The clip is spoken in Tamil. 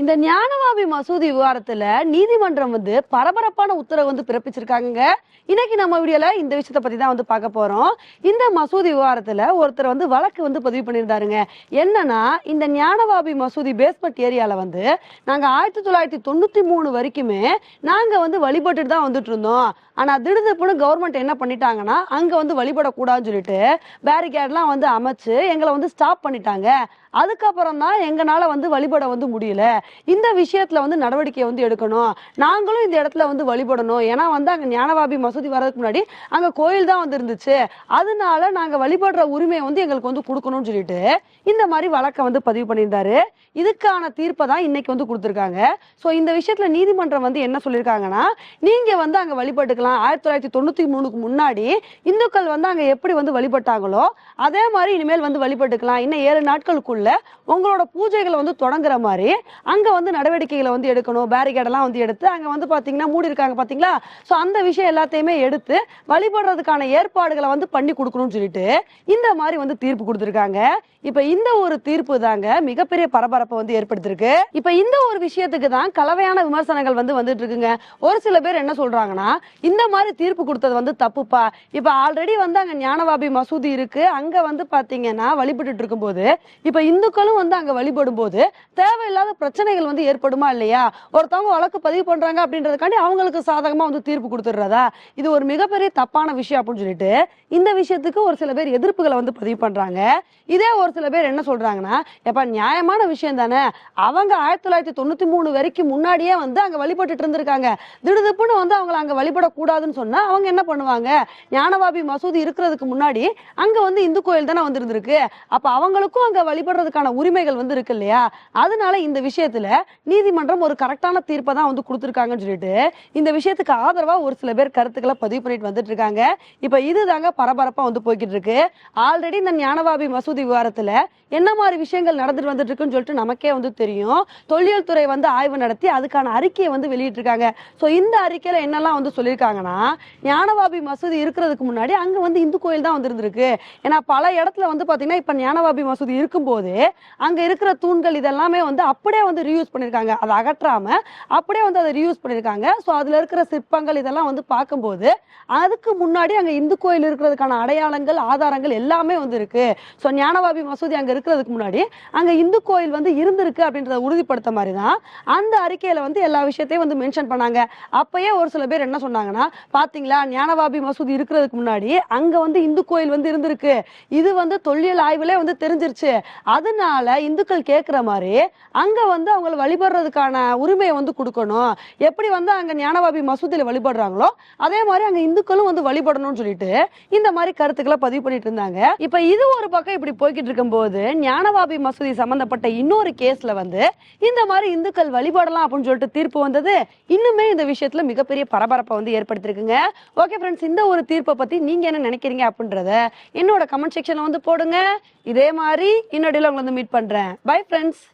இந்த ஞானவாபி மசூதி விவகாரத்துல நீதிமன்றம் வந்து பரபரப்பான உத்தரவு வந்து பிறப்பிச்சிருக்காங்க இன்னைக்கு நம்ம வீடியோல இந்த விஷயத்த பத்தி தான் வந்து பார்க்க போறோம். இந்த மசூதி விவகாரத்துல ஒருத்தர் வந்து வழக்கு வந்து பதிவு பண்ணியிருந்தாருங்க. என்னன்னா இந்த ஞானவாபி மசூதி பேஸ்மெண்ட் ஏரியால வந்து நாங்க ஆயிரத்தி தொள்ளாயிரத்தி தொண்ணூத்தி மூணு வரைக்குமே நாங்க வந்து வழிபட்டுட்டு தான் வந்துட்டு இருந்தோம். ஆனா திடுதிப்புன்னு கவர்மெண்ட் என்ன பண்ணிட்டாங்கன்னா அங்க வந்து வழிபடக்கூடாதுன்னு சொல்லிட்டு பேரிகேட்லாம் வந்து அமைச்சு எங்களை வந்து ஸ்டாப் பண்ணிட்டாங்க. அதுக்கப்புறம் தான் எங்களால் வந்து வழிபட வந்து முடியல. இந்த விஷயத்துல வந்து நடவடிக்கை வந்து எடுக்கணும். நாங்களும் இந்த இடத்துல வந்து வழிபடணும். ஏன்னா வந்து அங்க ஞானவாபி மசூதி வர்றதுக்கு முன்னாடி அங்க கோயில் தான் வந்து இருந்துச்சு. அதனால நாங்க வழிபடுற உரிமையை வந்து எங்களுக்கு வந்து கொடுக்கணும்னு சொல்லிட்டு இந்த மாதிரி வழக்கை வந்து பதிவு பண்ணியிருந்தாரு. இதுக்கான தீர்ப்பை தான் இன்னைக்கு வந்து கொடுத்துருக்காங்க. ஸோ இந்த விஷயத்துல நீதிமன்றம் வந்து என்ன சொல்லியிருக்காங்கன்னா நீங்க வந்து அங்க வழிபட்டுக்கலாம். ஆயிரத்தி தொள்ளாயிரத்தி தொண்ணூத்தி மூணுக்கு முன்னாடி இந்துக்கள் வந்து அங்க எப்படி வந்து வழிபட்டாங்களோ அதே மாதிரி இனிமேல் வந்து வழிபட்டுக்கலாம். இன்னும் ஏழு நாட்களுக்குள்ள உங்களோட பூஜைகளை வந்து தொடங்குற மாதிரி அங்க வந்து நடவடிக்கைகளை வந்து எடுக்கணும் பேரிகேட் எல்லாம் வந்து எடுத்து அங்க வந்து பாத்தீங்கன்னா மூடி இருக்காங்க பாத்தீங்களா? சோ அந்த விஷயம் எல்லாத்தையுமே எடுத்து வழிபடுறதுக்கான ஏற்பாடுகளை வந்து பண்ணி கொடுக்கணும்னு சொல்லிட்டு இந்த மாதிரி வந்து தீர்ப்பு கொடுத்திருக்காங்க. இப்ப இந்த ஒரு தீர்ப்பு தாங்க மிகப்பெரிய பரபரப்பை வந்து ஏற்படுத்திருக்கு இப்ப இந்த ஒரு விஷயத்துக்கு தான் கலவையான விமர்சனங்கள் வந்து வந்துட்டு இருக்குங்க ஒரு சில பேர் என்ன சொல்றாங்கன்னா இந்த மாதிரி தீர்ப்பு கொடுத்தது வந்து தப்புப்பா? இப்ப ஆல்ரெடி வந்து அங்க ஞானவாபி மசூதி இருக்கு. அங்க வந்து பாத்தீங்கன்னா வழிபட்டுட்டு இருக்கும்போது இப்ப இந்துக்களும் வந்து அங்க வழிபடும் போது தேவையில்லாத பிரச்சனைகள் வந்து ஏற்படுமா இல்லையா? ஒருத்தவங்க வழக்கு பதிவு பண்றாங்க அப்படின்றதுக்காண்டி அவங்களுக்கு சாதகமா வந்து தீர்ப்பு கொடுத்துடுறதா? இது ஒரு மிகப்பெரிய தப்பான விஷயம் அப்படின்னு சொல்லிட்டு இந்த விஷயத்துக்கு ஒரு சில பேர் எதிர்ப்புகளை வந்து பதிவு பண்றாங்க. இதே ஒரு சில பேர் என்ன சொல்றாங்கன்னா எப்ப நியாயமான விஷயம் தானே. அவங்க ஆயிரத்தி தொள்ளாயிரத்தி தொண்ணூத்தி மூணு வரைக்கும் முன்னாடியே வந்து அங்க வழிபட்டுட்டு இருந்திருக்காங்க. திடுதிப்புன்னு வந்து அவங்கள அங்க வழிபடக்கூடாதுன்னு சொன்னா அவங்க என்ன பண்ணுவாங்க? ஞானவாபி மசூதி இருக்கிறதுக்கு முன்னாடி அங்க வந்து இந்து கோயில் தானே வந்திருந்திருக்கு. அப்ப அவங்களுக்கும் அங்க வழிபடுறதுக்கான உரிமைகள் வந்து இருக்கு இல்லையா? அதனால இந்த விஷயத்துல நீதிமன்றம் ஒரு கரெக்டான தீர்ப்பை தான் வந்து கொடுத்துருக்காங்கன்னு சொல்லிட்டு இந்த விஷயத்துக்கு ஆதரவா ஒரு சில பேர் கருத்துக்களை பதிவு பண்ணிட்டு வந்துட்டு இருக்காங்க இப்ப இதுதாங்க பரபரப்பா வந்து போய்கிட்டு இருக்கு ஆல்ரெடி இந்த ஞானவாபி மசூதி விவகாரத்துல என்ன மாதிரி விஷயங்கள் நடந்துட்டு வந்துட்டு இருக்குன்னு சொல்லிட்டு நமக்கே வந்து தெரியும். தொல்லியல் துறை வந்து ஆய்வு நடத்தி அதுக்கான அறிக்கையை வந்து வெளியிட்டிருக்காங்க. ஸோ இந்த அறிக்கையில என்னெல்லாம் வந்து சொல்லியிருக்காங்கன்னா ஞானவாபி மசூதி இருக்கிறதுக்கு முன்னாடி அங்க வந்து இந்து கோயில் தான் வந்து இருந்திருக்கு ஏன்னா பல இடத்துல வந்து பாத்தீங்கன்னா இப்ப ஞானவாபி மசூதி இருக்கும்போது அங்க இருக்கிற தூண்கள் இதெல்லாமே வந்து அப்படியே வந்து ரீயூஸ் பண்ணியிருக்காங்க அதை அகற்றாமல் அப்படியே வந்து அதை ரீயூஸ் பண்ணியிருக்காங்க ஸோ அதில் இருக்கிற சிற்பங்கள் இதெல்லாம் வந்து பார்க்கும்போது அதுக்கு முன்னாடி அங்கே இந்து கோயில் இருக்கிறதுக்கான அடையாளங்கள் ஆதாரங்கள் எல்லாமே வந்து இருக்குது ஸோ ஞானவாபி மசூதி அங்கே இருக்கிறதுக்கு முன்னாடி அங்கே இந்து கோயில் வந்து இருந்திருக்கு அப்படின்றத உறுதிப்படுத்த மாதிரி தான் அந்த அறிக்கையில் வந்து எல்லா விஷயத்தையும் வந்து மென்ஷன் பண்ணாங்க. அப்பயே ஒரு சில பேர் என்ன சொன்னாங்கன்னா பார்த்தீங்களா ஞானவாபி மசூதி இருக்கிறதுக்கு முன்னாடி அங்கே வந்து இந்து கோயில் வந்து இருந்திருக்கு. இது வந்து தொல்லியல் ஆய்வுலே வந்து தெரிஞ்சிருச்சு. அதனால இந்துக்கள் கேட்குற மாதிரி அங்கே வந்து வந்து அவங்கள வழிபடுறதுக்கான உரிமையை வந்து கொடுக்கணும். எப்படி வந்து அங்கே ஞானவாபி மசூதியில் வழிபடுறாங்களோ அதே மாதிரி அங்கே இந்துக்களும் வந்து வழிபடணும்னு சொல்லிட்டு இந்த மாதிரி கருத்துக்களை பதிவு பண்ணிட்டு இருந்தாங்க. இப்போ இது ஒரு பக்கம் இப்படி போய்கிட்டு இருக்கும்போது ஞானவாபி மசூதி சம்மந்தப்பட்ட இன்னொரு கேஸ்ல வந்து இந்த மாதிரி இந்துக்கள் வழிபடலாம் அப்படின்னு சொல்லிட்டு தீர்ப்பு வந்தது. இன்னுமே இந்த விஷயத்துல மிகப்பெரிய பரபரப்பை வந்து ஏற்படுத்திருக்குங்க. ஓகே ஃப்ரெண்ட்ஸ் இந்த ஒரு தீர்ப்பை பத்தி நீங்க என்ன நினைக்கிறீங்க அப்படின்றத என்னோட கமெண்ட் செக்ஷன்ல வந்து போடுங்க. இதே மாதிரி இன்னொடையில உங்களை வந்து மீட் பண்றேன். Bye friends